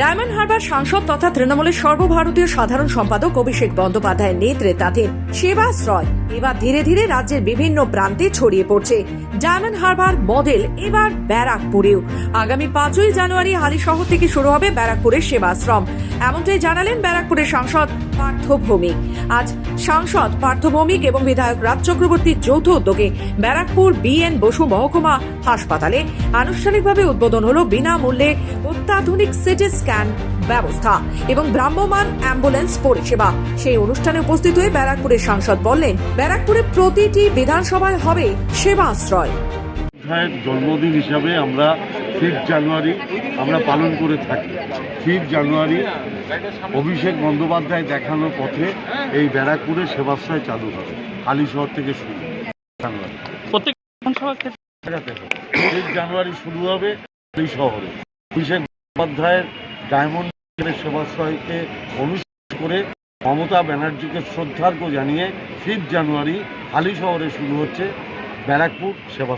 Diamond Harbour সাংসদ তথা তৃণমূলের সর্বভারতীয় সাধারণ সম্পাদক অভিষেক বন্দ্যোপাধ্যায়ের নেতৃত্বাধীন সেবাশ্রয়। এবার ধীরে ধীরে রাজ্যের বিভিন্ন প্রান্তে ছড়িয়ে পড়ছে। ডায়মন্ড হারবার মডেল এবার ব্যারাকপুরেও। আগামী পাঁচই জানুয়ারি হালিশহর থেকে শুরু হবে ব্যারাকপুরের সেবাশ্রম। এমনটাই জানালেন ব্যারাকপুরের সাংসদ পার্থ ভৌমিক। আজ সাংসদ পার্থ ভৌমিক এবং বিধায়ক রাজ চক্রবর্তীর যৌথ উদ্যোগে ব্যারাকপুর বিএন বসু মহকুমা হাসপাতালে আনুষ্ঠানিকভাবে উদ্বোধন হলো বিনামূল্যে অত্যাধুনিক সিটি স্ক্যান ব্যবস্থা এবং ভ্রাম্যমান অ্যাম্বুলেন্স পরিষেবা। সেই অনুষ্ঠানে উপস্থিত হয়ে ব্যারাকপুরের সাংসদ বললেন ব্যারাকপুরে প্রতিটি বিধানসভায় হবে সেবাশ্রয়। ভাইয়ের জন্মদিন হিসাবে আমরা ফিফ জানুয়ারি আমরা পালন করে থাকি। ফিফ জানুয়ারি অভিষেক বন্দ্যোপাধ্যায় দেখানোর পথে এই ব্যারাকপুরে সেবাশ্রয় চালু হবে হালিশহর থেকে শুরু প্রত্যেক বিধানসভা ক্ষেত্রে ফিফথ জানুয়ারি শুরু হবে এই শহরে অভিষেক বন্দ্যোপাধ্যায়ের ডায়মন্ড সেবাশ্রয়কে অনুষ্ঠান করে মমতা ব্যানার্জিকে শ্রদ্ধার্ঘ্য জানিয়ে ফিফথ জানুয়ারি হালি শহরে শুরু হচ্ছে ব্যারাকপুর সেবা